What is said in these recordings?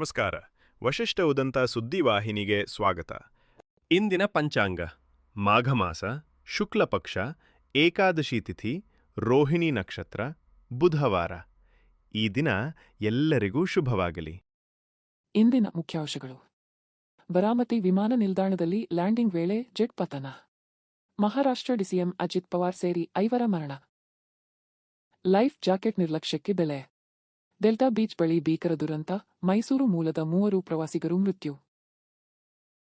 ನಮಸ್ಕಾರ. ವಶಿಷ್ಠ ಉದಂತ ಸುದ್ದಿವಾಹಿನಿಗೆ ಸ್ವಾಗತ. ಇಂದಿನ ಪಂಚಾಂಗ. ಮಾಘಮಾಸ, ಶುಕ್ಲ ಪಕ್ಷ, ಏಕಾದಶಿ ತಿಥಿ, ರೋಹಿಣಿ ನಕ್ಷತ್ರ, ಬುಧವಾರ. ಈ ದಿನ ಎಲ್ಲರಿಗೂ ಶುಭವಾಗಲಿ. ಇಂದಿನ ಮುಖ್ಯಾಂಶಗಳು. ಬರಾಮತಿ ವಿಮಾನ ನಿಲ್ದಾಣದಲ್ಲಿ ಲ್ಯಾಂಡಿಂಗ್ ವೇಳೆ ಜೆಟ್ ಪತನ. ಮಹಾರಾಷ್ಟ್ರ ಡಿಸಿಎಂ ಅಜಿತ್ ಪವಾರ್ ಸೇರಿ ಐವರ ಮರಣ. ಲೈಫ್ ಜಾಕೆಟ್ ನಿರ್ಲಕ್ಷ್ಯಕ್ಕೆ ಬೆಲೆ. ಡೆಲ್ಟಾ ಬೀಚ್ ಬಳಿ ಭೀಕರ ದುರಂತ ಮೈಸೂರು ಮೂಲದ ಮೂವರು ಪ್ರವಾಸಿಗರು ಮೃತ್ಯು.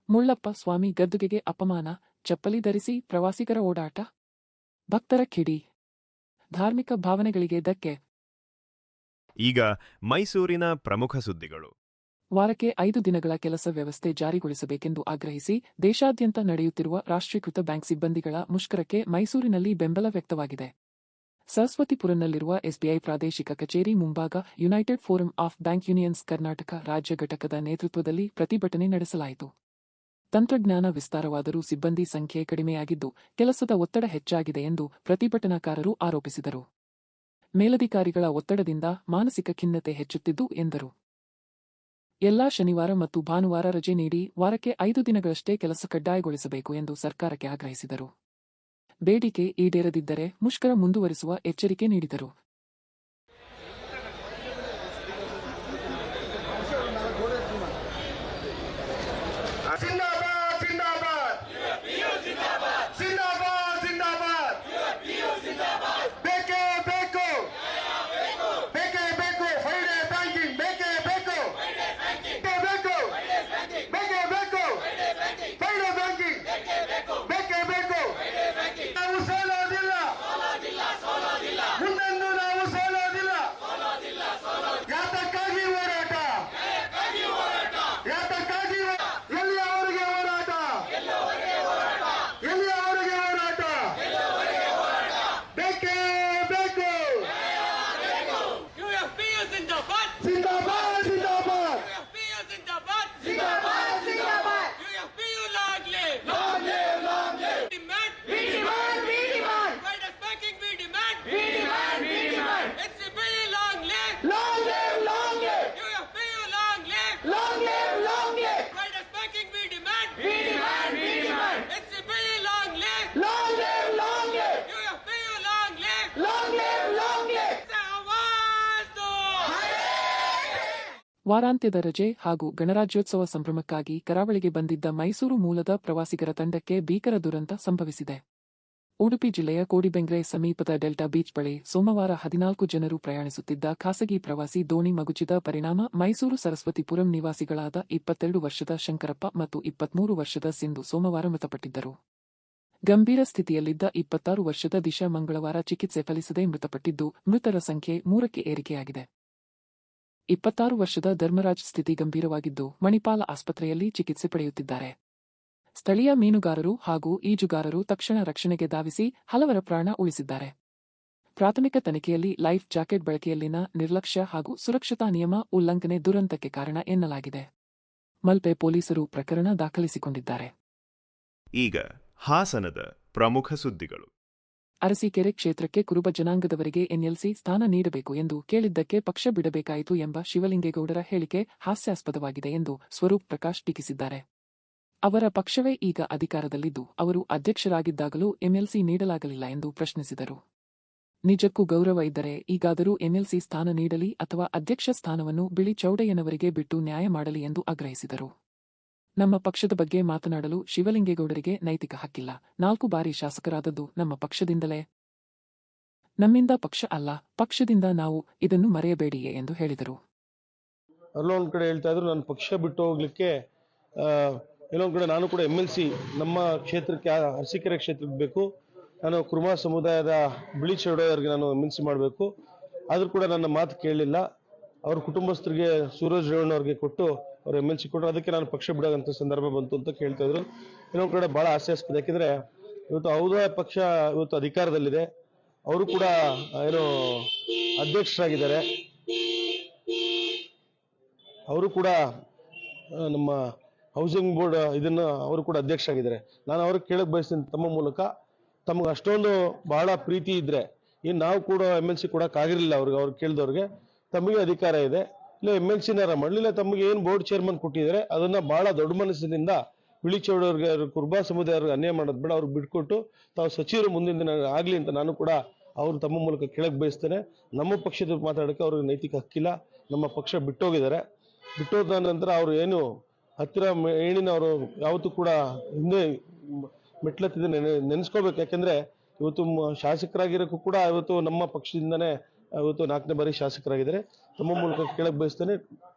ಮುಳ್ಳಪ್ಪ ಸ್ವಾಮಿ ಗದ್ದುಗೆಗೆ ಅಪಮಾನ ಚಪ್ಪಲಿ ಧರಿಸಿ ಪ್ರವಾಸಿಗರ ಓಡಾಟ. ಭಕ್ತರ ಕಿಡಿ. ಧಾರ್ಮಿಕ ಭಾವನೆಗಳಿಗೆ ಧಕ್ಕೆ. ಈಗ ಮೈಸೂರಿನ ಪ್ರಮುಖ ಸುದ್ದಿಗಳು. ವಾರಕ್ಕೆ ಐದು ದಿನಗಳ ಕೆಲಸ ವ್ಯವಸ್ಥೆ ಜಾರಿಗೊಳಿಸಬೇಕೆಂದು ಆಗ್ರಹಿಸಿ ದೇಶಾದ್ಯಂತ ನಡೆಯುತ್ತಿರುವ ರಾಷ್ಟ್ರೀಕೃತ ಬ್ಯಾಂಕ್ ಸಿಬ್ಬಂದಿಗಳ ಮುಷ್ಕರಕ್ಕೆ ಮೈಸೂರಿನಲ್ಲಿ ಬೆಂಬಲ ವ್ಯಕ್ತವಾಗಿದೆ. ಸರಸ್ವತಿಪುರಂನಲ್ಲಿರುವ ಎಸ್ಬಿಐ ಪ್ರಾದೇಶಿಕ ಕಚೇರಿ ಮುಂಭಾಗ united forum of bank unions Karnataka ರಾಜ್ಯ ಘಟಕದ ನೇತೃತ್ವದಲ್ಲಿ ಪ್ರತಿಭಟನೆ ನಡೆಸಲಾಯಿತು. ತಂತ್ರಜ್ಞಾನ ವಿಸ್ತಾರವಾದರೂ ಸಿಬ್ಬಂದಿ ಸಂಖ್ಯೆ ಕಡಿಮೆಯಾಗಿದ್ದು, ಕೆಲಸದ ಒತ್ತಡ ಹೆಚ್ಚಾಗಿದೆ ಎಂದು ಪ್ರತಿಭಟನಾಕಾರರು ಆರೋಪಿಸಿದರು. ಮೇಲಧಿಕಾರಿಗಳ ಒತ್ತಡದಿಂದ ಮಾನಸಿಕ ಖಿನ್ನತೆ ಹೆಚ್ಚುತ್ತಿದ್ದು ಎಂದರು. ಎಲ್ಲಾ ಶನಿವಾರ ಮತ್ತು ಭಾನುವಾರ ರಜೆ ನೀಡಿ ವಾರಕ್ಕೆ ಐದು ದಿನಗಳಷ್ಟೇ ಕೆಲಸ ಕಡ್ಡಾಯಗೊಳಿಸಬೇಕು ಎಂದು ಸರ್ಕಾರಕ್ಕೆ ಆಗ್ರಹಿಸಿದರು. ಬೇಡಿಕೆ ಈಡೇರದಿದ್ದರೆ ಮುಷ್ಕರ ಮುಂದುವರಿಸುವ ಎಚ್ಚರಿಕೆ ನೀಡಿದರು. ಬೇಕೇ ವಾರಾಂತ್ಯದ ರಜೆ ಹಾಗೂ ಗಣರಾಜ್ಯೋತ್ಸವ ಸಂಭ್ರಮಕ್ಕಾಗಿ ಕರಾವಳಿಗೆ ಬಂದಿದ್ದ ಮೈಸೂರು ಮೂಲದ ಪ್ರವಾಸಿಗರ ತಂಡಕ್ಕೆ ಭೀಕರ ದುರಂತ ಸಂಭವಿಸಿದೆ. ಉಡುಪಿ ಜಿಲ್ಲೆಯ ಕೋಡಿಬೆಂಗ್ರೆ ಸಮೀಪದ ಡೆಲ್ಟಾ ಬೀಚ್ ಬಳಿ ಸೋಮವಾರ ಹದಿನಾಲ್ಕು ಜನರು ಪ್ರಯಾಣಿಸುತ್ತಿದ್ದ ಖಾಸಗಿ ಪ್ರವಾಸಿ ದೋಣಿ ಮಗುಚಿದ ಪರಿಣಾಮ ಮೈಸೂರು ಸರಸ್ವತಿಪುರಂ ನಿವಾಸಿಗಳಾದ ಇಪ್ಪತ್ತೆರಡು ವರ್ಷದ ಶಂಕರಪ್ಪ ಮತ್ತು ಇಪ್ಪತ್ಮೂರು ವರ್ಷದ ಸಿಂಧು ಸೋಮವಾರ ಮೃತಪಟ್ಟಿದ್ದರು. ಗಂಭೀರ ಸ್ಥಿತಿಯಲ್ಲಿದ್ದ ಇಪ್ಪತ್ತಾರು ವರ್ಷದ ದಿಶಾ ಮಂಗಳವಾರ ಚಿಕಿತ್ಸೆ ಫಲಿಸದೆ ಮೃತಪಟ್ಟಿದ್ದು ಮೃತರ ಸಂಖ್ಯೆ ಮೂರಕ್ಕೆ ಏರಿಕೆಯಾಗಿದೆ. ಇಪ್ಪತ್ತಾರು ವರ್ಷದ ಧರ್ಮರಾಜ್ ಸ್ಥಿತಿ ಗಂಭೀರವಾಗಿದ್ದು, ಮಣಿಪಾಲ ಆಸ್ಪತ್ರೆಯಲ್ಲಿ ಚಿಕಿತ್ಸೆ ಪಡೆಯುತ್ತಿದ್ದಾರೆ. ಸ್ಥಳೀಯ ಮೀನುಗಾರರು ಹಾಗೂ ಈಜುಗಾರರು ತಕ್ಷಣ ರಕ್ಷಣೆಗೆ ಧಾವಿಸಿ ಹಲವರ ಪ್ರಾಣ ಉಳಿಸಿದ್ದಾರೆ. ಪ್ರಾಥಮಿಕ ತನಿಖೆಯಲ್ಲಿ ಲೈಫ್ ಜಾಕೆಟ್ ಬಳಕೆಯಲ್ಲಿನ ನಿರ್ಲಕ್ಷ್ಯ ಹಾಗೂ ಸುರಕ್ಷತಾ ನಿಯಮ ಉಲ್ಲಂಘನೆ ದುರಂತಕ್ಕೆ ಕಾರಣ ಎನ್ನಲಾಗಿದೆ. ಮಲ್ಪೆ ಪೊಲೀಸರು ಪ್ರಕರಣ ದಾಖಲಿಸಿಕೊಂಡಿದ್ದಾರೆ. ಈಗ ಹಾಸನದ ಪ್ರಮುಖ ಸುದ್ದಿಗಳು. ಅರಸೀಕೆರೆ ಕ್ಷೇತ್ರಕ್ಕೆ ಕುರುಬ ಜನಾಂಗದವರಿಗೆ ಎನ್ಎಲ್ಸಿ ಸ್ಥಾನ ನೀಡಬೇಕು ಎಂದು ಕೇಳಿದ್ದಕ್ಕೆ ಪಕ್ಷ ಬಿಡಬೇಕಾಯಿತು ಎಂಬ ಶಿವಲಿಂಗೇಗೌಡರ ಹೇಳಿಕೆ ಹಾಸ್ಯಾಸ್ಪದವಾಗಿದೆ ಎಂದು ಸ್ವರೂಪ್ ಪ್ರಕಾಶ್ ಟೀಕಿಸಿದ್ದಾರೆ. ಅವರ ಪಕ್ಷವೇ ಈಗ ಅಧಿಕಾರದಲ್ಲಿದ್ದು, ಅವರು ಅಧ್ಯಕ್ಷರಾಗಿದ್ದಾಗಲೂ ಎಂಎಲ್ಸಿ ನೀಡಲಾಗಲಿಲ್ಲ ಎಂದು ಪ್ರಶ್ನಿಸಿದರು. ನಿಜಕ್ಕೂ ಗೌರವ ಇದ್ದರೆ ಈಗಾದರೂ ಎಂಎಲ್ಸಿ ಸ್ಥಾನ ನೀಡಲಿ ಅಥವಾ ಅಧ್ಯಕ್ಷ ಸ್ಥಾನವನ್ನು ಬಿಳಿ ಚೌಡಯ್ಯನವರಿಗೆ ಬಿಟ್ಟು ನ್ಯಾಯ ಮಾಡಲಿ ಎಂದು ಆಗ್ರಹಿಸಿದರು. ನಮ್ಮ ಪಕ್ಷದ ಬಗ್ಗೆ ಮಾತನಾಡಲು ಶಿವಲಿಂಗೇಗೌಡರಿಗೆ ನೈತಿಕ ಹಕ್ಕಿಲ್ಲ. ನಾಲ್ಕು ಬಾರಿ ಶಾಸಕರಾದದ್ದು ನಮ್ಮ ಪಕ್ಷದಿಂದಲೇ. ನಮ್ಮಿಂದ ಪಕ್ಷ ಅಲ್ಲ ಪಕ್ಷದಿಂದ ನಾವು ಇದನ್ನು ಮರೆಯಬೇಡಿಯೇ ಎಂದು ಹೇಳಿದರು. ಅಲ್ಲೊಂದ್ ಕಡೆ ಹೇಳ್ತಾ ಇದ್ರು ನಾನು ಪಕ್ಷ ಬಿಟ್ಟು ಹೋಗ್ಲಿಕ್ಕೆ ಆ, ಕಡೆ ನಾನು ಕೂಡ ಎಂ ಎಲ್ ಸಿ ನಮ್ಮ ಕ್ಷೇತ್ರಕ್ಕೆ ಅರಸೀಕೆರೆ ಕ್ಷೇತ್ರಕ್ಕೆ ಬೇಕು. ನಾನು ಕುರುಮಾ ಸಮುದಾಯದ ಬಿಳಿ ಚೌಡಯ್ಯವ್ರಿಗೆ ನಾನು ಎಂ ಎಲ್ ಸಿ ಮಾಡಬೇಕು. ಆದರೂ ಕೂಡ ನನ್ನ ಮಾತು ಕೇಳಲಿಲ್ಲ. ಅವ್ರ ಕುಟುಂಬಸ್ಥರಿಗೆ ಸೂರಜ್ ರೇವಣ್ಣವ್ರಿಗೆ ಕೊಟ್ಟು ಅವ್ರು ಎಂ ಎಲ್ ಸಿ ಕೊಟ್ಟರು ಅದಕ್ಕೆ ನಾನು ಪಕ್ಷ ಬಿಡೋಂಥ ಸಂದರ್ಭ ಬಂತು ಅಂತ ಕೇಳ್ತಾ ಇದ್ರು. ಇನ್ನೊಂದು ಕಡೆ ಬಹಳ ಹಾಸ್ಯಾಸ್ಪದ ಯಾಕೆಂದ್ರೆ ಇವತ್ತು ಔದಾಯ ಪಕ್ಷ ಇವತ್ತು ಅಧಿಕಾರದಲ್ಲಿದೆ. ಅವರು ಕೂಡ, ಏನು, ಅಧ್ಯಕ್ಷರಾಗಿದ್ದಾರೆ. ಅವರು ಕೂಡ ನಮ್ಮ ಹೌಸಿಂಗ್ ಬೋರ್ಡ್ ಇದನ್ನ ಅವರು ಕೂಡ ಅಧ್ಯಕ್ಷರಾಗಿದ್ದಾರೆ. ನಾನು ಅವ್ರಿಗೆ ಕೇಳಕ್ ಬಯಸ್ತೀನಿ ತಮ್ಮ ಮೂಲಕ. ತಮಗೆ ಅಷ್ಟೊಂದು ಬಹಳ ಪ್ರೀತಿ ಇದ್ರೆ ಇನ್ನು ನಾವು ಕೂಡ ಎಂ ಎಲ್ ಸಿ ಕೊಡೋಕ್ಕಾಗಿರಲಿಲ್ಲ ಅವ್ರಿಗೆ, ಅವ್ರು ಕೇಳಿದವ್ರಿಗೆ, ತಮಗೆ ಅಧಿಕಾರ ಇದೆ. ಇಲ್ಲ ಎಂ ಎಲ್ ಮಾಡಲಿಲ್ಲ ತಮಗೆ ಏನು ಬೋರ್ಡ್ ಚೇರ್ಮನ್ ಕೊಟ್ಟಿದ್ದಾರೆ, ಅದನ್ನ ಬಹಳ ದೊಡ್ಡ ಮನಸ್ಸಿನಿಂದ ಬಿಳಿಚೌಡವ್ರಿಗೆ ಅವ್ರ ಕುರ್ಬಾ ಸಮುದಾಯವ್ರಿಗೆ ಅನ್ಯಾಯ ಮಾಡೋದು ಬೇಡ ಅವ್ರಿಗೆ ಬಿಟ್ಕೊಟ್ಟು ತಾವು ಸಚಿವರು ಮುಂದಿನ ದಿನ ಆಗಲಿ ಅಂತ ನಾನು ಕೂಡ ಅವರು ತಮ್ಮ ಮೂಲಕ ಕೆಳಗೆ ಬಯಸ್ತೇನೆ. ನಮ್ಮ ಪಕ್ಷದ ಮಾತಾಡಕ್ಕೆ ಅವ್ರಿಗೆ ನೈತಿಕ ಹಕ್ಕಿಲ್ಲ, ನಮ್ಮ ಪಕ್ಷ ಬಿಟ್ಟೋಗಿದ್ದಾರೆ. ಬಿಟ್ಟೋದ ನಂತರ ಅವರು ಏನು ಹತ್ತಿರ ಮೆ- ಏಣಿನ ಅವರು ಯಾವತ್ತೂ ಕೂಡ ಹಿಂದೆ ಮೆಟ್ಲತ್ತಿದ್ದ ನೆನೆ, ನೆನೆಸ್ಕೋಬೇಕು. ಯಾಕಂದ್ರೆ ಇವತ್ತು ಶಾಸಕರಾಗಿರೋಕ್ಕೂ ಕೂಡ ಇವತ್ತು ನಮ್ಮ ಪಕ್ಷದಿಂದನೇ ಇವತ್ತು ನಾಲ್ಕನೇ ಬಾರಿ ಶಾಸಕರಾಗಿದ್ದಾರೆ. ತಮ್ಮ ಮೂಲಕ ಕೇಳಕ್ ಬಯಸ್ತೇನೆ,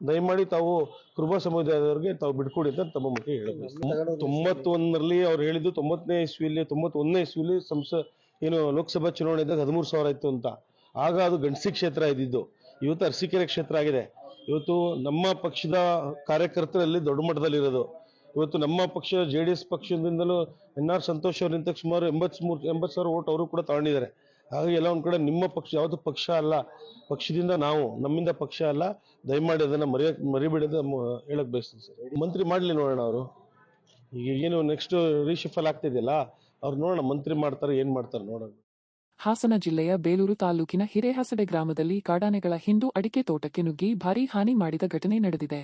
ದಯಮಾಡಿ ತಾವು ಕುರುಬ ಸಮುದಾಯದವರಿಗೆ ತಾವು ಬಿಡ್ಕೊಡಿ ಅಂತ ತಮ್ಮ ಮೂಲಕ ಹೇಳಕ್ ತೊಂಬತ್ತೊಂದರಲ್ಲಿ ಅವ್ರು ಹೇಳಿದ್ದು ತೊಂಬತ್ತನೇ ಇಸ್ವಿಲಿ ತೊಂಬತ್ತೊಂದನೇ ಇಸ್ವಿಲಿ ಸಂಸ, ಏನು ಲೋಕಸಭಾ ಚುನಾವಣೆ ಇದ್ದಾಗ ಹದಿಮೂರು ಸಾವಿರ ಇತ್ತು ಅಂತ. ಆಗ ಅದು ಗಂಡಸಿ ಕ್ಷೇತ್ರ ಇದ್ದಿದ್ದು. ಇವತ್ತು ಅರಸೀಕೆರೆ ಕ್ಷೇತ್ರ ಆಗಿದೆ. ಇವತ್ತು ನಮ್ಮ ಪಕ್ಷದ ಕಾರ್ಯಕರ್ತರಲ್ಲಿ ದೊಡ್ಡ ಮಟ್ಟದಲ್ಲಿರೋದು. ಇವತ್ತು ನಮ್ಮ ಪಕ್ಷ, ಜೆ ಡಿ ಎಸ್ ಪಕ್ಷದಿಂದಲೂ ಎನ್ ಆರ್ ಸಂತೋಷ್ ಅವರಿಂದ ಸುಮಾರು ಎಂಬತ್ಮೂರು, ಎಂಬತ್ತು ಸಾವಿರ ಓಟ್ ಅವರು ಕೂಡ ತಗೊಂಡಿದ್ದಾರೆ. ಹಾಗಾಗಿ ಎಲ್ಲ ಒಂದು ಕಡೆ ನಿಮ್ಮ ಪಕ್ಷ, ಯಾವುದು ಪಕ್ಷ ಅಲ್ಲ, ಪಕ್ಷದಿಂದ ನಾವು, ನಮ್ಮಿಂದ ಪಕ್ಷ ಅಲ್ಲ, ದಯಮಾಡಿ ಅದನ್ನ ಮರೆಯಕ್ ಮರಿಬಿಡದ ಹೇಳಕ್ ಬಯಸ್ತೀನಿ ಸರ್. ಮಂತ್ರಿ ಮಾಡ್ಲಿ ನೋಡೋಣ ಅವರು. ಈಗ ಏನು ನೆಕ್ಸ್ಟ್ ರೀಶಿಫಲ್ ಆಗ್ತಿದೆಯಲ್ಲ, ಅವ್ರು ನೋಡೋಣ ಮಂತ್ರಿ ಮಾಡ್ತಾರೆ, ಏನ್ ಮಾಡ್ತಾರೆ ನೋಡೋಣ. ಹಾಸನ ಜಿಲ್ಲೆಯ ಬೇಲೂರು ತಾಲೂಕಿನ ಹಿರೇಹಸಡೆ ಗ್ರಾಮದಲ್ಲಿ ಕಾಡಾನೆಗಳ ಹಿಂದೂ ಅಡಿಕೆ ತೋಟಕ್ಕೆ ನುಗ್ಗಿ ಭಾರೀ ಹಾನಿ ಮಾಡಿದ ಘಟನೆ ನಡೆದಿದೆ.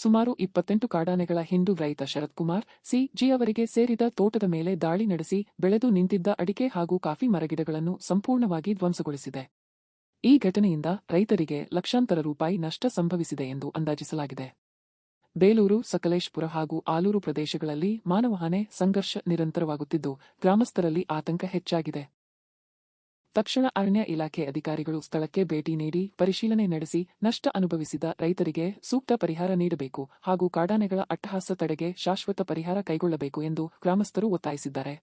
ಸುಮಾರು ಇಪ್ಪತ್ತೆಂಟು ಕಾಡಾನೆಗಳ ಹಿಂಡು ರೈತ ಶರತ್ ಕುಮಾರ್, ಸಿ. ಜಿ. ಅವರಿಗೆ ಸೇರಿದ ತೋಟದ ಮೇಲೆ ದಾಳಿ ನಡೆಸಿ ಬೆಳೆದು ನಿಂತಿದ್ದ ಅಡಿಕೆ ಹಾಗೂ ಕಾಫಿ ಮರಗಿಡಗಳನ್ನು ಸಂಪೂರ್ಣವಾಗಿ ಧ್ವಂಸಗೊಳಿಸಿದೆ. ಈ ಘಟನೆಯಿಂದ ರೈತರಿಗೆ ಲಕ್ಷಾಂತರ ರೂಪಾಯಿ ನಷ್ಟ ಸಂಭವಿಸಿದೆ ಎಂದು ಅಂದಾಜಿಸಲಾಗಿದೆ. ಬೇಲೂರು, ಸಕಲೇಶ್ಪುರ ಹಾಗೂ ಆಲೂರು ಪ್ರದೇಶಗಳಲ್ಲಿ ಮಾನವಹಾನೆ ಸಂಘರ್ಷ ನಿರಂತರವಾಗುತ್ತಿದ್ದು, ಗ್ರಾಮಸ್ಥರಲ್ಲಿ ಆತಂಕ ಹೆಚ್ಚಾಗಿದೆ. ತಕ್ಷಣ ಅರಣ್ಯ ಇಲಾಖೆ ಅಧಿಕಾರಿಗಳು ಸ್ಥಳಕ್ಕೆ ಭೇಟಿ ನೀಡಿ ಪರಿಶೀಲನೆ ನಡೆಸಿ ನಷ್ಟ ಅನುಭವಿಸಿದ ರೈತರಿಗೆ ಸೂಕ್ತ ಪರಿಹಾರ ನೀಡಬೇಕು ಹಾಗೂ ಕಾಡಾನೆಗಳ ಅಟ್ಟಹಾಸ ತಡೆಗೆ ಶಾಶ್ವತ ಪರಿಹಾರ ಕೈಗೊಳ್ಳಬೇಕು ಎಂದು ಗ್ರಾಮಸ್ಥರು ಒತ್ತಾಯಿಸಿದ್ದಾರೆ.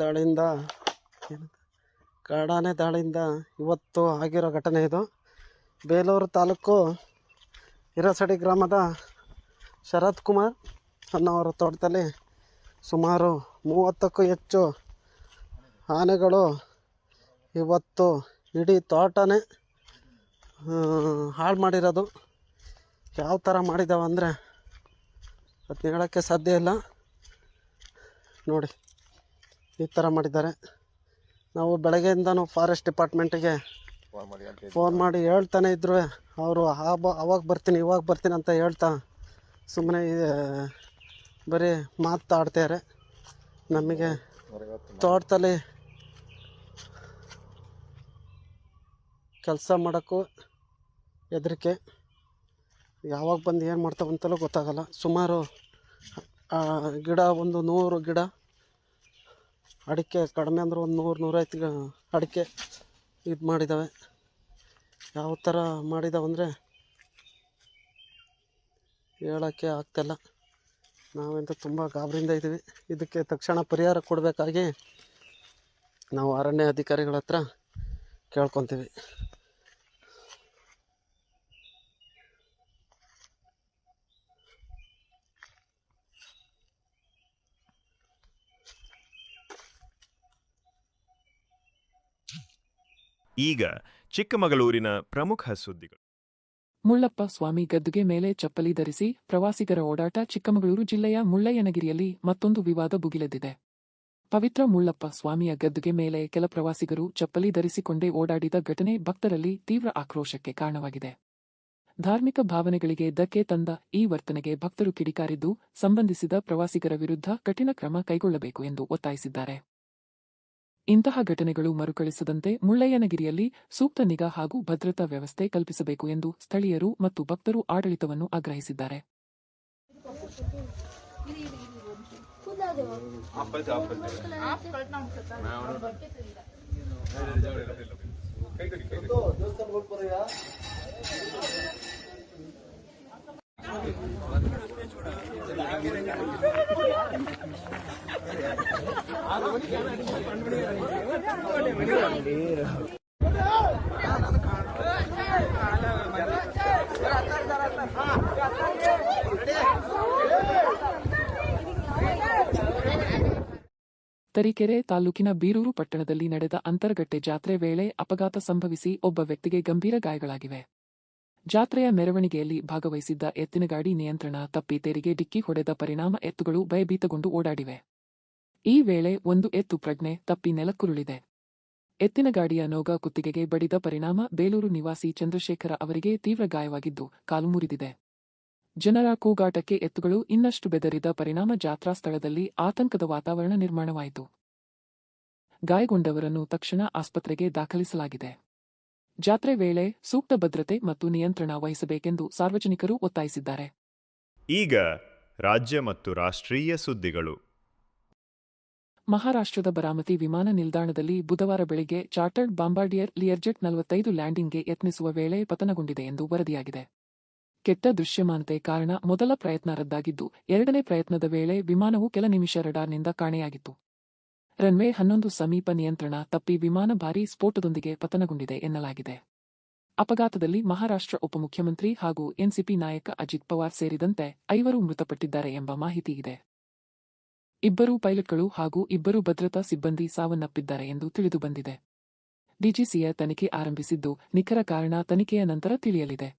ದಾಳಿಯಿಂದ, ಕಾಡಾನೆ ದಾಳಿಯಿಂದ ಇವತ್ತು ಆಗಿರೋ ಘಟನೆ ಇದು. ಬೇಲೂರು ತಾಲೂಕು ಹಿರಸಡಿ ಗ್ರಾಮದ ಶರತ್ ಕುಮಾರ್ ಅನ್ನೋರ ತೋಟದಲ್ಲಿ ಸುಮಾರು ಮೂವತ್ತಕ್ಕೂ ಹೆಚ್ಚು ಆನೆಗಳು ಇವತ್ತು ಇಡೀ ತೋಟನೇ ಹಾಳು ಮಾಡಿರೋದು. ಯಾವ ಥರ ಮಾಡಿದಾವೆ ಅಂದರೆ ಅದನ್ನ ಹೇಳೋಕ್ಕೆ ಸಾಧ್ಯ ಇಲ್ಲ. ನೋಡಿ. ಈ ಥರ ಮಾಡಿದ್ದಾರೆ. ನಾವು ಬೆಳಗ್ಗೆಯಿಂದನೂ ಫಾರೆಸ್ಟ್ ಡಿಪಾರ್ಟ್ಮೆಂಟಿಗೆ ಫೋನ್ ಮಾಡಿ ಹೇಳ್ತಾನೆ ಇದ್ರು. ಅವರು ಅವಾಗ ಬರ್ತೀನಿ ಇವಾಗ ಬರ್ತೀನಿ ಅಂತ ಹೇಳ್ತಾ ಸುಮ್ಮನೆ ಬರೀ ಮಾತಾಡ್ತಾರೆ ನಮಗೆ ತೋಟದಲ್ಲಿ ಕೆಲಸ ಮಾಡೋಕ್ಕೂ ಹೆದರಿಕೆ. ಯಾವಾಗ ಬಂದು ಏನು ಮಾಡ್ತಾವಂತಲೂ ಗೊತ್ತಾಗಲ್ಲ. ಸುಮಾರು ಆ, ಗಿಡ ಒಂದು ನೂರು ಗಿಡ ಅಡಿಕೆ ಕಡಿಮೆ ಅಂದ್ರೆ ಒಂದು ನೂರು ನೂರೈವತ್ತು ಅಡಿಕೆ ಇದು ಮಾಡಿದ್ದಾವೆ. ಯಾವ ಥರ ಮಾಡಿದಾವೆ ಅಂದರೆ ಹೇಳೋಕ್ಕೆ ಆಗ್ತಿಲ್ಲ. ನಾವಂತೂ ತುಂಬ ಗಾಬರಿಯಿಂದ ಇದ್ದೀವಿ. ಇದಕ್ಕೆ ತಕ್ಷಣ ಪರಿಹಾರ ಕೊಡಬೇಕಾಗಿ ನಾವು ಅರಣ್ಯ ಅಧಿಕಾರಿಗಳ ಹತ್ರ ಕೇಳ್ಕೊತೀವಿ. ಈಗ ಚಿಕ್ಕಮಗಳೂರಿನ ಪ್ರಮುಖ ಸುದ್ದಿಗಳು. ಮುಳ್ಳಪ್ಪ ಸ್ವಾಮಿ ಗದ್ದುಗೆ ಮೇಲೆ ಚಪ್ಪಲಿ ಧರಿಸಿ ಪ್ರವಾಸಿಗರ ಓಡಾಟ ಚಿಕ್ಕಮಗಳೂರು ಜಿಲ್ಲೆಯ ಮುಳ್ಳಯ್ಯನಗಿರಿಯಲ್ಲಿ ಮತ್ತೊಂದು ವಿವಾದ ಭುಗಿಲೆದ್ದಿದೆ. ಪವಿತ್ರ ಮುಳ್ಳಪ್ಪ ಸ್ವಾಮಿಯ ಗದ್ದುಗೆ ಮೇಲೆ ಕೆಲ ಪ್ರವಾಸಿಗರು ಚಪ್ಪಲಿ ಧರಿಸಿಕೊಂಡೇ ಓಡಾಡಿದ ಘಟನೆ ಭಕ್ತರಲ್ಲಿ ತೀವ್ರ ಆಕ್ರೋಶಕ್ಕೆ ಕಾರಣವಾಗಿದೆ. ಧಾರ್ಮಿಕ ಭಾವನೆಗಳಿಗೆ ಧಕ್ಕೆ ತಂದ ಈ ವರ್ತನೆಗೆ ಭಕ್ತರು ಕಿಡಿಕಾರಿದ್ದು, ಸಂಬಂಧಿಸಿದ ಪ್ರವಾಸಿಗರ ವಿರುದ್ಧ ಕಠಿಣ ಕ್ರಮ ಕೈಗೊಳ್ಳಬೇಕು ಎಂದು ಒತ್ತಾಯಿಸಿದ್ದಾರೆ. ಇಂತಹ ಘಟನೆಗಳು ಮರುಕಳಿಸದಂತೆ ಮುಳ್ಳಯ್ಯನಗಿರಿಯಲ್ಲಿ ಸೂಕ್ತ ನಿಗಾ ಹಾಗೂ ಭದ್ರತಾ ವ್ಯವಸ್ಥೆ ಕಲ್ಪಿಸಬೇಕು ಎಂದು ಸ್ಥಳೀಯರು ಮತ್ತು ಭಕ್ತರು ಆಡಳಿತವನ್ನು ಆಗ್ರಹಿಸಿದ್ದಾರೆ! ತರೀಕೆರೆ ತಾಲೂಕಿನ ಬೀರೂರು ಪಟ್ಟಣದಲ್ಲಿ ನಡೆದ ಅಂತರಗಟ್ಟೆ ಜಾತ್ರೆ ವೇಳೆ ಅಪಘಾತ ಸಂಭವಿಸಿ ಒಬ್ಬ ವ್ಯಕ್ತಿಗೆ ಗಂಭೀರ ಗಾಯಗಳಾಗಿವೆ. ಜಾತ್ರೆಯ ಮೆರವಣಿಗೆಯಲ್ಲಿ ಭಾಗವಹಿಸಿದ್ದ ಎತ್ತಿನಗಾಡಿ ನಿಯಂತ್ರಣ ತಪ್ಪಿ ತೆರಿಗೆ ಡಿಕ್ಕಿ ಹೊಡೆದ ಪರಿಣಾಮ ಎತ್ತುಗಳು ಭಯಭೀತಗೊಂಡು ಓಡಾಡಿವೆ. ಈ ವೇಳೆ ಒಂದು ಎತ್ತು ಪ್ರಜ್ಞೆ ತಪ್ಪಿ ನೆಲಕ್ಕುರುಳಿದೆ. ಎತ್ತಿನಗಾಡಿಯ ನೋಗ ಕುತ್ತಿಗೆಗೆ ಬಡಿದ ಪರಿಣಾಮ ಬೇಲೂರು ನಿವಾಸಿ ಚಂದ್ರಶೇಖರ ಅವರಿಗೆ ತೀವ್ರ ಗಾಯವಾಗಿದ್ದು ಕಾಲು ಮುರಿದಿದೆ. ಜನರ ಕೂಗಾಟಕ್ಕೆ ಎತ್ತುಗಳು ಇನ್ನಷ್ಟು ಬೆದರಿದ ಪರಿಣಾಮ ಜಾತ್ರಾ ಸ್ಥಳದಲ್ಲಿ ಆತಂಕದ ವಾತಾವರಣ ನಿರ್ಮಾಣವಾಯಿತು. ಗಾಯಗೊಂಡವರನ್ನು ತಕ್ಷಣ ಆಸ್ಪತ್ರೆಗೆ ದಾಖಲಿಸಲಾಗಿದೆ. ಜಾತ್ರೆ ವೇಳೆ ಸೂಕ್ತ ಭದ್ರತೆ ಮತ್ತು ನಿಯಂತ್ರಣ ವಹಿಸಬೇಕೆಂದು ಸಾರ್ವಜನಿಕರು ಒತ್ತಾಯಿಸಿದ್ದಾರೆ. ಈಗ ರಾಜ್ಯ ಮತ್ತು ರಾಷ್ಟ್ರೀಯ ಸುದ್ದಿಗಳು. ಮಹಾರಾಷ್ಟ್ರದ ಬರಾಮತಿ ವಿಮಾನ ನಿಲ್ದಾಣದಲ್ಲಿ ಬುಧವಾರ ಬೆಳಿಗ್ಗೆ ಚಾರ್ಟರ್ಡ್ ಬಾಂಬಾರ್ಡಿಯರ್ ಲಿಯರ್ಜೆಟ್ ನಲವತ್ತೈದು ಲ್ಯಾಂಡಿಂಗ್ಗೆ ಯತ್ನಿಸುವ ವೇಳೆ ಪತನಗೊಂಡಿದೆ ಎಂದು ವರದಿಯಾಗಿದೆ. ಕೆಟ್ಟ ದೃಶ್ಯಮಾನತೆ ಕಾರಣ ಮೊದಲ ಪ್ರಯತ್ನ ರದ್ದಾಗಿದ್ದು ಎರಡನೇ ಪ್ರಯತ್ನದ ವೇಳೆ ವಿಮಾನವು ಕೆಲ ನಿಮಿಷ ರಡಾರ್ನಿಂದ ಕಾಣೆಯಾಗಿತ್ತು. ರನ್ವೇ ಹನ್ನೊಂದು ಸಮೀಪ ನಿಯಂತ್ರಣ ತಪ್ಪಿ ವಿಮಾನ ಭಾರೀ ಸ್ಫೋಟದೊಂದಿಗೆ ಪತನಗೊಂಡಿದೆ ಎನ್ನಲಾಗಿದೆ. ಅಪಘಾತದಲ್ಲಿ ಮಹಾರಾಷ್ಟ್ರ ಉಪಮುಖ್ಯಮಂತ್ರಿ ಹಾಗೂ ಎನ್ಸಿಪಿ ನಾಯಕ ಅಜಿತ್ ಪವಾರ್ ಸೇರಿದಂತೆ ಐವರು ಮೃತಪಟ್ಟಿದ್ದಾರೆ ಎಂಬ ಮಾಹಿತಿ ಇದೆ. ಇಬ್ಬರು ಪೈಲಟ್ಗಳು ಹಾಗೂ ಇಬ್ಬರು ಭದ್ರತಾ ಸಿಬ್ಬಂದಿ ಸಾವನ್ನಪ್ಪಿದ್ದಾರೆ ಎಂದು ತಿಳಿದುಬಂದಿದೆ ಡಿಜಿಸಿಯ ತನಿಖೆ ಆರಂಭಿಸಿದ್ದು ನಿಖರ ಕಾರಣ ತನಿಖೆಯ ನಂತರ ತಿಳಿಯಲಿದೆ.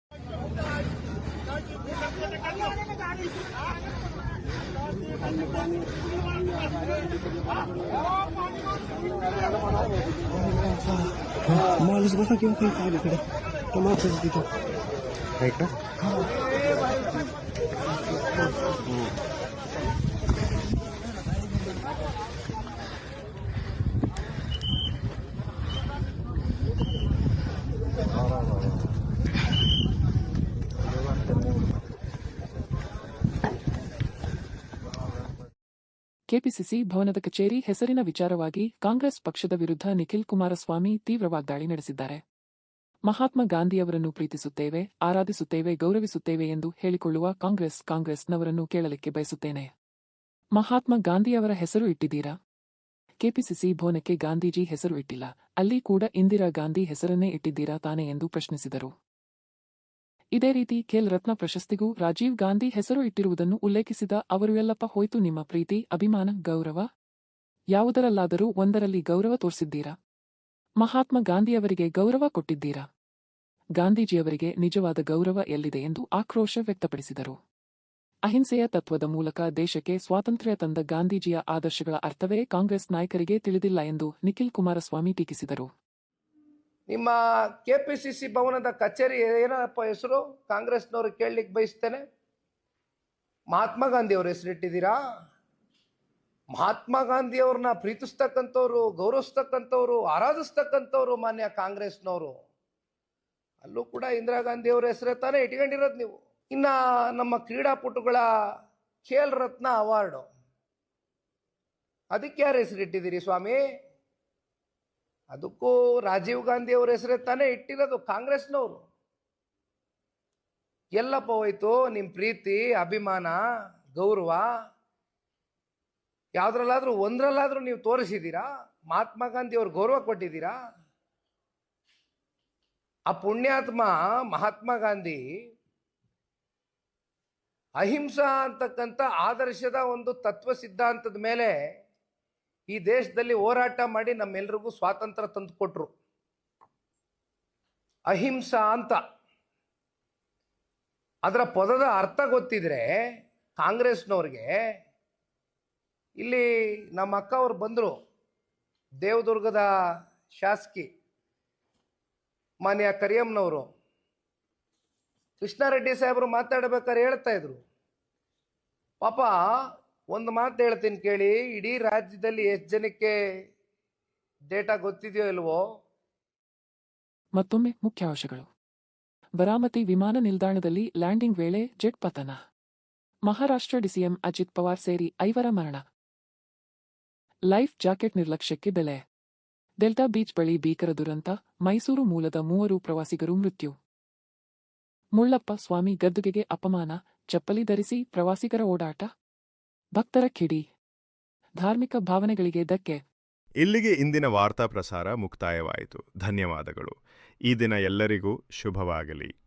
माणूस बसा किंवा काही काय इकडे त्या माणसाचं तिथं आहे का ಕೆಪಿಸಿಸಿ ಭವನದ ಕಚೇರಿ ಹೆಸರಿನ ವಿಚಾರವಾಗಿ ಕಾಂಗ್ರೆಸ್ ಪಕ್ಷದ ವಿರುದ್ಧ ನಿಖಿಲ್ ಕುಮಾರಸ್ವಾಮಿ ತೀವ್ರ ವಾಗ್ದಾಳಿ ನಡೆಸಿದ್ದಾರೆ. ಮಹಾತ್ಮ ಗಾಂಧಿಯವರನ್ನು ಪ್ರೀತಿಸುತ್ತೇವೆ, ಆರಾಧಿಸುತ್ತೇವೆ, ಗೌರವಿಸುತ್ತೇವೆ ಎಂದು ಹೇಳಿಕೊಳ್ಳುವ ಕಾಂಗ್ರೆಸ್ ಕಾಂಗ್ರೆಸ್ನವರನ್ನು ಕೇಳಲಿಕ್ಕೆ ಬಯಸುತ್ತೇನೆ. ಮಹಾತ್ಮ ಗಾಂಧಿಯವರ ಹೆಸರು ಇಟ್ಟಿದ್ದೀರಾ? ಕೆಪಿಸಿಸಿ ಭವನಕ್ಕೆ ಗಾಂಧೀಜಿ ಹೆಸರು ಇಟ್ಟಿಲ್ಲ, ಅಲ್ಲಿ ಕೂಡ ಇಂದಿರಾ ಗಾಂಧಿ ಹೆಸರನ್ನೇ ಇಟ್ಟಿದ್ದೀರಾ ತಾನೆ ಎಂದು ಪ್ರಶ್ನಿಸಿದರು. ಇದೇ ರೀತಿ ಖೇಲ್ ರತ್ನ ಪ್ರಶಸ್ತಿಗೂ ರಾಜೀವ್ ಗಾಂಧಿ ಹೆಸರು ಇಟ್ಟಿರುವುದನ್ನು ಉಲ್ಲೇಖಿಸಿದ ಅವರು ಎಲ್ಲಪ್ಪ ಹೋಯ್ತು ನಿಮ್ಮ ಪ್ರೀತಿ, ಅಭಿಮಾನ, ಗೌರವ. ಯಾವುದರಲ್ಲಾದರೂ ಒಂದರಲ್ಲಿ ಗೌರವ ತೋರಿಸಿದ್ದೀರಾ? ಮಹಾತ್ಮ ಗಾಂಧಿಯವರಿಗೆ ಗೌರವ ಕೊಟ್ಟಿದ್ದೀರಾ? ಗಾಂಧೀಜಿಯವರಿಗೆ ನಿಜವಾದ ಗೌರವ ಎಲ್ಲಿದೆ ಎಂದು ಆಕ್ರೋಶ ವ್ಯಕ್ತಪಡಿಸಿದರು. ಅಹಿಂಸೆಯ ತತ್ವದ ಮೂಲಕ ದೇಶಕ್ಕೆ ಸ್ವಾತಂತ್ರ್ಯ ತಂದ ಗಾಂಧೀಜಿಯ ಆದರ್ಶಗಳ ಅರ್ಥವೇ ಕಾಂಗ್ರೆಸ್ ನಾಯಕರಿಗೆ ತಿಳಿದಿಲ್ಲ ಎಂದು ನಿಖಿಲ್ ಕುಮಾರಸ್ವಾಮಿ ಟೀಕಿಸಿದರು. ನಿಮ್ಮ ಕೆ ಪಿ ಸಿ ಸಿ ಭವನದ ಕಚೇರಿ ಏನಪ್ಪ ಹೆಸರು? ಕಾಂಗ್ರೆಸ್ನವರು ಕೇಳಲಿಕ್ಕೆ ಬಯಸ್ತೇನೆ. ಮಹಾತ್ಮ ಗಾಂಧಿ ಅವ್ರ ಹೆಸರಿಟ್ಟಿದ್ದೀರಾ ಮಹಾತ್ಮ ಗಾಂಧಿ ಅವ್ರನ್ನ ಪ್ರೀತಿಸ್ತಕ್ಕಂಥವ್ರು, ಗೌರವಿಸ್ತಕ್ಕಂಥವ್ರು, ಆರಾಧಿಸ್ತಕ್ಕಂಥವ್ರು ಮಾನ್ಯ ಕಾಂಗ್ರೆಸ್ನವರು. ಅಲ್ಲೂ ಕೂಡ ಇಂದಿರಾ ಗಾಂಧಿ ಅವರ ಹೆಸರೇ ತಾನೇ ಇಟ್ಕೊಂಡಿರೋದು ನೀವು. ಇನ್ನು ನಮ್ಮ ಕ್ರೀಡಾಪಟುಗಳ ಖೇಲ್ ರತ್ನ ಅವಾರ್ಡು. ಅದಕ್ಕೆ ಯಾರು ಹೆಸರಿಟ್ಟಿದ್ದೀರಿ ಸ್ವಾಮಿ? ಅದಕ್ಕೂ ರಾಜೀವ್ ಗಾಂಧಿ ಅವ್ರ ಹೆಸರೇ ತಾನೇ ಇಟ್ಟಿರೋದು ಕಾಂಗ್ರೆಸ್ನವರು. ಎಲ್ಲಪ್ಪ ಹೋಯ್ತು ನಿಮ್ಮ ಪ್ರೀತಿ, ಅಭಿಮಾನ, ಗೌರವ, ಯಾವ್ದ್ರಲ್ಲಾದ್ರೂ ಒಂದ್ರಲ್ಲಾದ್ರೂ ನೀವು ತೋರಿಸಿದ್ದೀರಾ ಮಹಾತ್ಮ ಗಾಂಧಿ ಅವ್ರ ಗೌರವ ಕೊಟ್ಟಿದ್ದೀರಾ? ಆ ಪುಣ್ಯಾತ್ಮ ಮಹಾತ್ಮ ಗಾಂಧಿ ಅಹಿಂಸಾ ಅಂತಕ್ಕಂಥ ಆದರ್ಶದ ಒಂದು ತತ್ವ ಸಿದ್ಧಾಂತದ ಮೇಲೆ ಈ ದೇಶದಲ್ಲಿ ಹೋರಾಟ ಮಾಡಿ ನಮ್ಮೆಲ್ರಿಗೂ ಸ್ವಾತಂತ್ರ್ಯ ತಂದುಕೊಟ್ರು ಅಹಿಂಸಾ ಅಂತ. ಅದರ ಪದದ ಅರ್ಥ ಗೊತ್ತಿದ್ರೆ ಕಾಂಗ್ರೆಸ್ನವ್ರಿಗೆ ಇಲ್ಲಿ ನಮ್ಮ ಅಕ್ಕ ಅವ್ರು ಬಂದರು, ದೇವದುರ್ಗದ ಶಾಸಕಿ ಮಾನ್ಯ ಕರಿಯಮ್ಮನವರು. ಕೃಷ್ಣಾರೆಡ್ಡಿ ಸಾಹೇಬರು ಮಾತಾಡ್ಬೇಕಾದ್ರೆ ಹೇಳ್ತಾ ಇದ್ರು. ಪಾಪ ಒಂದು ಮಾತು ಹೇಳ್ತೀನಿ ಕೇಳಿ, ಇಡೀ ರಾಜ್ಯದಲ್ಲಿ ಎಷ್ಟು ಜನಕ್ಕೆ ಡೇಟಾ ಗೊತ್ತಿದೆಯೋ ಇಲ್ವೋ? ಮತ್ತೊಮ್ಮೆ ಮುಖ್ಯಾಂಶಗಳು ಬರಾಮತಿ ವಿಮಾನ ನಿಲ್ದಾಣದಲ್ಲಿ ಲ್ಯಾಂಡಿಂಗ್ ವೇಳೆ ಜೆಟ್ ಪತನ. ಮಹಾರಾಷ್ಟ್ರ ಡಿಸಿಎಂ ಅಜಿತ್ ಪವಾರ್ ಸೇರಿ ಐವರ ಮರಣ. ಲೈಫ್ ಜಾಕೆಟ್ ನಿರ್ಲಕ್ಷ್ಯಕ್ಕೆ ಬೆಲೆ. ಡೆಲ್ಟಾ ಬೀಚ್ ಬಳಿ ಭೀಕರ ದುರಂತ, ಮೈಸೂರು ಮೂಲದ ಮೂವರು ಪ್ರವಾಸಿಗರು ಮೃತ್ಯು. ಮುಳ್ಳಪ್ಪ ಸ್ವಾಮಿ ಗದ್ದುಗೆಗೆ ಅಪಮಾನ, ಚಪ್ಪಲಿ ಧರಿಸಿ ಪ್ರವಾಸಿಗರ ಓಡಾಟ. ಭಕ್ತರ ಕಿಡಿ. ಧಾರ್ಮಿಕ ಭಾವನೆಗಳಿಗೆ ಧಕ್ಕೆ. ಇಲ್ಲಿಗೆ ಇಂದಿನ ವಾರ್ತಾ ಪ್ರಸಾರ ಮುಕ್ತಾಯವಾಯಿತು. ಧನ್ಯವಾದಗಳು. ಈ ದಿನ ಎಲ್ಲರಿಗೂ ಶುಭವಾಗಲಿ.